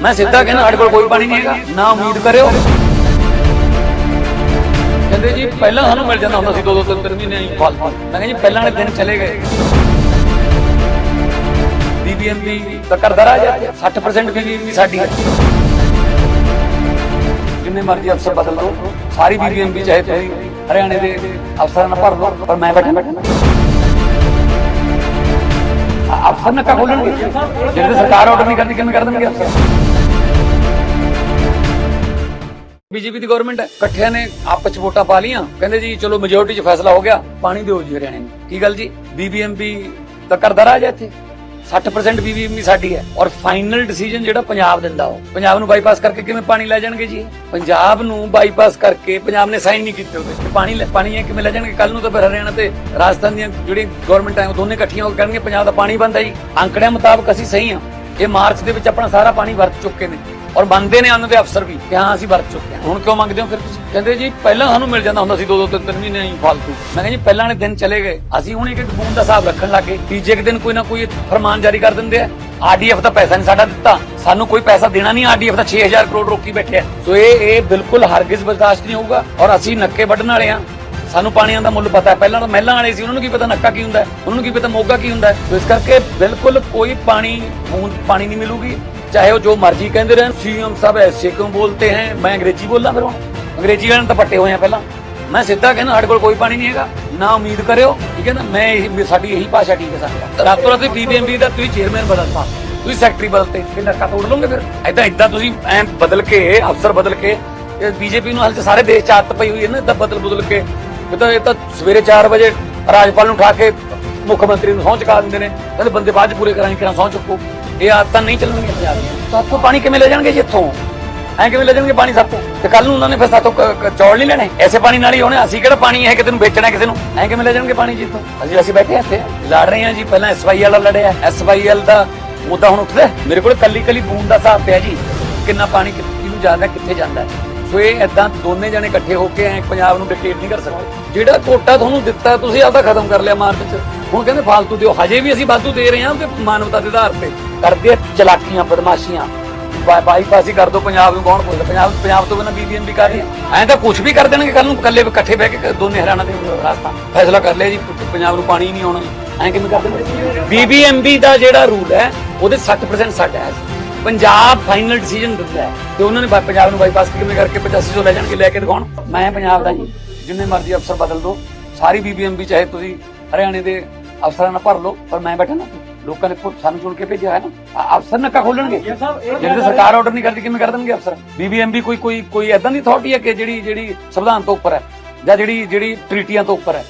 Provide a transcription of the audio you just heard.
ਮੈਂ ਸਿੱਧਾ ਕਹਿੰਦਾ ਸਾਡੇ ਕੋਲ ਕੋਈ ਪਾਣੀ ਨਹੀਂ ਹੈਗਾ ਨਾ ਉਮੀਦ ਕਰਿਓ ਕਹਿੰਦੇ ਜੀ ਪਹਿਲਾਂ ਸਾਨੂੰ ਮਿਲ ਜਾਂਦਾ ਹੁੰਦਾ ਸੀ ਦੋ ਦੋ ਤਿੰਨ ਤਿੰਨ ਮਹੀਨੇ ਹੀ ਫਾਲਤੂ ਮੈਂ ਕਹਿੰਦਾ ਜੀ ਪਹਿਲਾਂ ਵਾਲੇ ਦਿਨ ਚਲੇ ਗਏ ਬੀਬੀਐਮਬੀ ਤਾਂ ਕਰਦਾ ਰਹਾ ਜਾ 60% ਬੀਬੀਐਮਬੀ ਸਾਡੀ ਹੈ ਜਿੰਨੇ ਮਰਜ਼ੀ ਅਫਸਰ ਬਦਲ ਦੋ ਸਾਰੀ ਬੀਬੀਐਮਬੀ ਚਾਹੇ ਤੁਸੀਂ ਹਰਿਆਣੇ ਦੇ ਅਫਸਰਾਂ ਨਾਲ ਭਰ ਲਓ ਪਰ ਮੈਂ ਬੈਠਾ ਬੈਠਾ ਅਫਸਰ ਨਾ ਖੋਲਣਗੇ ਜਿਹੜੇ ਸਰਕਾਰ ਆਰਡਰ ਨਹੀਂ ਕਰਦੀ ਕਿਵੇਂ ਕਰ ਦੇਣਗੇ? ਬੀਜੇਪੀ ਦੀ ਗਵਰਨਮੈਂਟ ਹੈ, ਇਕੱਠਿਆਂ ਨੇ ਆਪਸ ਚ ਵੋਟਾਂ ਪਾ ਲੀਆਂ ਕਹਿੰਦੇ ਜੀ, ਚਲੋ ਮੈਜੋਰਟੀ ਚ ਫੈਸਲਾ ਹੋ ਗਿਆ, ਪਾਣੀ ਦਿਓ ਜੀ ਹਰਿਆਣੇ ਨੂੰ। ਕੀ ਗੱਲ ਜੀ? ਬੀਬੀਐਮਬੀ ਤਾਂ ਕਰਦਾ ਰਾਜ ਹੈ ਇੱਥੇ। 60% ਬੀਬੀਐਮਬੀ ਸਾਡੀ ਹੈ। ਔਰ ਫਾਈਨਲ ਡਿਸੀਜਨ ਜਿਹੜਾ ਪੰਜਾਬ ਦਿੰਦਾ ਉਹ। ਪੰਜਾਬ ਨੂੰ ਬਾਈਪਾਸ ਕਰਕੇ ਕਿਵੇਂ ਪਾਣੀ ਲੈ ਜਾਣਗੇ ਜੀ? ਪੰਜਾਬ ਨੂੰ ਬਾਈਪਾਸ ਕਰਕੇ ਪੰਜਾਬ ਨੇ ਸਾਈਨ ਨਹੀਂ ਕੀਤੇ ਉਹਦੇ ਪਾਣੀ ਲੈ- ਪਾਣੀ ਇਹ ਕਿਵੇਂ ਲੈ ਜਾਣਗੇ? ਕੱਲ ਨੂੰ ਤਾਂ ਫਿਰ ਹਰਿਆਣਾ ਤੇ ਰਾਜਸਥਾਨ ਦੀਆਂ ਜਿਹੜੀਆਂ ਗਵਰਨਮੈਂਟਾਂ ਉਹ ਦੋਨੇ ਇਕੱਠੀਆਂ ਹੋ ਕੇ ਪੰਜਾਬ ਦਾ ਪਾਣੀ ਬੰਦ ਜੀ। ਅੰਕੜਿਆਂ ਮੁਤਾਬਕ ਅਸੀਂ ਸਹੀ ਹਾਂ। ਇਹ ਮਾਰਚ ਦੇ ਵਿੱਚ ਆਪਣਾ ਸਾਰਾ ਪਾਣੀ ਵਰਤ ਚੁੱਕੇ ਨੇ। ਔਰ ਮੰਨਦੇ ਨੇ ਉਹਨਾਂ ਦੇ ਅਫਸਰ ਵੀ ਕਿ ਹਾਂ ਅਸੀਂ ਵਰਤ ਚੁੱਕੇ ਹਾਂ। ਹੁਣ ਕਿਉਂ ਮੰਗਦੇ ਹੋ? ਫਿਰ ਤੁਸੀਂ ਕਹਿੰਦੇ ਜੀ, ਪਹਿਲਾਂ ਸਾਨੂੰ ਮਿਲ ਜਾਂਦਾ ਹੁੰਦਾ ਸੀ ਦੋ ਦੋ ਤਿੰਨ ਤਿੰਨ ਮਹੀਨੇ ਹੀ ਫालतू ਮੈਂ ਕਹਿੰਦਾ ਜੀ, ਪਹਿਲਾਂ ਵਾਲੇ ਦਿਨ ਚਲੇ ਗਏ। ਅਸੀਂ ਹੁਣ ਇੱਕ ਇੱਕ ਬੂੰਦ ਦਾ ਹਿਸਾਬ ਰੱਖਣ ਲੱਗੇ ਤੀਜੇ ਕੁ ਦਿਨ ਕੋਈ ਨਾ ਕੋਈ ਫਰਮਾਨ ਜਾਰੀ ਕਰ ਦਿੰਦੇ ਆ। ਆਰਡੀਐਫ ਦਾ ਪੈਸਾ ਨਹੀਂ ਸਾਡਾ ਦਿੱਤਾ। ਸਾਨੂੰ ਕੋਈ ਪੈਸਾ ਦੇਣਾ ਨਹੀਂ। ਆਰਡੀਐਫ ਦਾ 6000 ਕਰੋੜ ਰੋਕੀ ਬੈਠੇ ਸੋ ਇਹ ਇਹ ਬਿਲਕੁਲ ਹਰਗਿਜ਼ ਬਰਦਾਸ਼ਤ ਨਹੀਂ ਹੋਊਗਾ। ਔਰ ਅਸੀਂ ਨੱਕੇ ਵੱਢਣ ਵਾਲੇ ਆ ਸਾਨੂੰ ਪਾਣੀਆਂ ਦਾ ਮੁੱਲ ਪਤਾ ਹੈ। ਪਹਿਲਾਂ ਤਾਂ ਮਹਿਲਾਂ ਵਾਲੇ ਸੀ, ਉਹਨਾਂ ਨੂੰ ਕੀ ਪਤਾ ਨੱਕਾ ਕੀ ਹੁੰਦਾ ਉਹਨਾਂ ਨੂੰ ਕੀ ਪਤਾ ਮੋਗਾ ਕੀ ਹੁੰਦਾ ਇਸ ਕਰਕੇ ਬਿਲਕੁਲ ਕੋਈ ਪਾਣੀ ਬੂੰਦ ਪਾਣੀ ਨਹੀਂ ਮਿਲੂਗੀ। ਚਾਹੇ ਉਹ ਜੋ ਮਰਜ਼ੀ ਕਹਿੰਦੇ ਰਹਿਣ, ਸੀਐਮ ਸਾਹਿਬ ਐਸੇ ਕਿਉਂ ਬੋਲਤੇ ਹੈ? ਮੈਂ ਅੰਗਰੇਜ਼ੀ ਬੋਲਾਂ ਫਿਰ ਅੰਗਰੇਜ਼ੀ ਵਾਲਿਆਂ ਤਾਂ ਪੱਟੇ ਹੋਏ ਆ ਪਹਿਲਾਂ। ਮੈਂ ਸਿੱਧਾ ਕਹਿੰਦਾ ਸਾਡੇ ਕੋਲ ਕੋਈ ਪਾਣੀ ਨਹੀਂ ਹੈਗਾ। ਨਾ ਉਮੀਦ ਕਰਿਓ, ਠੀਕ ਹੈ ਨਾ? ਮੈਂ ਇਹੀ ਸਾਡੀ ਇਹੀ ਭਾਸ਼ਾ ਠੀਕ ਹੈ ਸਾਡੀ ਰਾਤੋਂ ਰਾਤ ਬੀਬੀਐਮਬੀ ਦਾ ਤੁਸੀਂ ਚੇਅਰਮੈਨ ਬਦਲਤਾ ਤੁਸੀਂ ਸੈਕਟਰੀ ਬਦਲਤੇ ਫਿਰ ਨੱਕਾ ਤੋੜ ਲਓਗੇ ਫਿਰ? ਐਦਾਂ ਐਦਾਂ ਤੁਸੀਂ ਐ ਬਦਲ ਕੇ, ਅਫਸਰ ਬਦਲ ਕੇ ਬੀਜੇਪੀ ਨੂੰ ਹਾਲ ਚ ਸਾਰੇ ਦੇਸ਼ ਚ ਆਦਤ ਪਈ ਹੋਈ ਹੈ ਨਾ, ਏਦਾਂ ਬਦਲ ਬਦਲ ਕੇ। ਇਹ ਤਾਂ ਇਹ ਤਾਂ ਸਵੇਰੇ 4 ਵਜੇ ਰਾਜਪਾਲ ਨੂੰ ਉਠਾ ਕੇ ਮੁੱਖ ਮੰਤਰੀ ਨੂੰ ਸਹੁੰ ਚੁਕਾ ਦਿੰਦੇ ਨੇ, ਕਹਿੰਦੇ ਬੰਦੇ ਬਾਅਦ ਪੂਰੇ ਕਰਾਂਗੇ ਕਿਰਾਂ ਸਹੁੰ ਚੁੱਕੋ। ਇਹ ਆਦਤਾਂ ਨਹੀਂ ਚੱਲਣਗੀਆਂ ਪੰਜਾਬ ਦੀਆਂ। ਸਾਥੋਂ ਪਾਣੀ ਕਿਵੇਂ ਲੈ ਜਾਣਗੇ ਜੀ ਇੱਥੋਂ? ਐ ਕਿਵੇਂ ਲੈ ਜਾਣਗੇ ਪਾਣੀ ਸਾਥੋਂ ਤੇ ਕੱਲ ਨੂੰ ਉਹਨਾਂ ਨੇ ਫਿਰ ਸਾਥੋਂ ਚੌਲ ਨਹੀਂ ਲੈਣੇ? ਐਸੇ ਪਾਣੀ ਨਾਲ ਹੀ ਹੋਣੇ ਅਸੀਂ ਕਿਹੜਾ ਪਾਣੀ ਹੈ ਕਿਤੇ ਨੂੰ ਵੇਚਣਾ ਕਿਸੇ ਨੂੰ? ਐ ਕਿਵੇਂ ਲੈ ਜਾਣਗੇ ਪਾਣੀ ਜੀ ਇੱਥੋਂ? ਅਸੀਂ ਅਸੀਂ ਬੈਠੇ ਇੱਥੇ, ਲੜ ਰਹੇ ਹਾਂ ਜੀ, ਪਹਿਲਾਂ ਐਸਵਾਈਐਲ ਵਾਲਾ ਲੜਿਆ ਐਸਵਾਈਐਲ ਦਾ ਮੁੱਦਾ ਹੁਣ ਉੱਠਦਾ ਮੇਰੇ ਕੋਲ ਕੱਲੀ ਕੱਲੀ ਬੂੰਦ ਦਾ ਹਿਸਾਬ ਪਿਆ ਜੀ, ਕਿੰਨਾ ਪਾਣੀ ਕਿ- ਕਿਹਨੂੰ ਜਾਂਦਾ, ਕਿੱਥੇ ਜਾਂਦਾ ਸੋ ਇਹ ਏਦਾਂ ਦੋਨੇ ਜਣੇ ਇਕੱਠੇ ਹੋ ਕੇ ਐ ਪੰਜਾਬ ਨੂੰ ਡਿਕਟੇਟ ਨਹੀਂ ਕਰ ਸਕਦੇ। ਜਿਹੜਾ ਕੋਟਾ ਤੁਹਾਨੂੰ ਦਿੱਤਾ, ਤੁਸੀਂ ਆਪਦਾ ਖਤਮ ਕਰ ਲਿਆ ਮਾਰਚ ਚ। ਹੁਣ ਕਹਿੰਦੇ ਫਾਲਤੂ ਦਿਓ। ਹਜੇ ਵੀ ਅਸੀਂ ਵਾਧੂ ਦੇ ਰਹੇ ਹਾਂ ਤੇ ਮਾਨਵਤਾ ਦੇ ਆਧਾਰ ਤੇ। ਕਰਦੇ ਆ ਚਲਾਕੀਆਂ, ਬਦਮਾਸ਼ੀਆਂ। ਬਾਈਪਾਸ ਹੀ ਕਰ ਦੋ ਪੰਜਾਬ ਨੂੰ, ਕੌਣ ਪੁੱਛਦਾ? ਪੰਜਾਬ ਪੰਜਾਬ ਤੋਂ ਬਿਨਾਂ ਬੀਬੀਐਮ ਵੀ ਕਰ ਰਹੀ ਐਂ ਤਾਂ ਕੁਝ ਵੀ ਕਰ ਦੇਣਗੇ ਕੱਲ ਨੂੰ ਇਕੱਲੇ ਇਕੱਠੇ ਬਹਿ ਕੇ ਦੋਨੇ ਹਰਿਆਣਾ ਦੇ ਰਾਸਤਾ ਫੈਸਲਾ ਕਰ ਲਿਆ ਜੀ ਪੰਜਾਬ ਨੂੰ ਪਾਣੀ ਨਹੀਂ ਆਉਣਾ ਐਂ ਕਿਵੇਂ ਕਰ ਦੇਣਗੇ ਬੀਬੀਐਮਬੀ ਦਾ ਜਿਹੜਾ ਰੂਲ ਹੈ, ਉਹਦੇ 60% ਸਾਡਾ ਹੈ। ਪੰਜਾਬ ਫਾਈਨਲ ਡਿਸੀਜਨ ਦਿੰਦਾ ਹੈ ਤੇ ਉਹਨਾਂ ਨੇ ਬਾ- ਪੰਜਾਬ ਨੂੰ ਬਾਈਪਾਸ ਕਿਵੇਂ ਕਰਕੇ 8500 ਲੈ ਜਾਣਗੇ ਲੈ ਕੇ ਦਿਖਾਉਣ। ਮੈਂ ਪੰਜਾਬ ਦਾ ਜੀ ਜਿੰਨੇ ਮਰਜ਼ੀ ਅਫਸਰ ਬਦਲ ਦੋ ਸਾਰੀ ਬੀਬੀਐਮਬੀ ਚਾਹੇ ਤੁਸੀਂ ਹਰਿਆਣੇ ਦੇ ਅਫਸਰਾਂ ਨਾਲ ਭਰ ਲਓ ਪਰ ਮੈਂ ਬੈਠਾ ਨਾ ਲੋਕਾਂ ਨੇ ਖੁਦ ਸਾਨੂੰ ਚੁਣ ਕੇ ਭੇਜਿਆ ਹੈ ਨਾ। ਅਫਸਰ ਨੱਕਾ ਖੋਲਣਗੇ। ਜਿਹੜੇ ਸਰਕਾਰ ਆਰਡਰ ਨਹੀਂ ਕਰਦੀ ਕਿਵੇਂ ਕਰ ਦੇਣਗੇ ਅਫਸਰ? ਬੀਬੀਐਮਬੀ ਕੋਈ ਕੋਈ ਕੋਈ ਐਦਾਂ ਦੀ ਅਥਾਰਟੀ ਹੈ ਕਿ ਜਿਹੜੀ ਜਿਹੜੀ ਸੰਵਿਧਾਨ ਤੋਂ ਉੱਪਰ ਹੈ ਜਾਂ ਜਿਹੜੀ ਜਿਹੜੀ ਟ੍ਰੀਟੀਆਂ ਤੋਂ ਉੱਪਰ ਹੈ?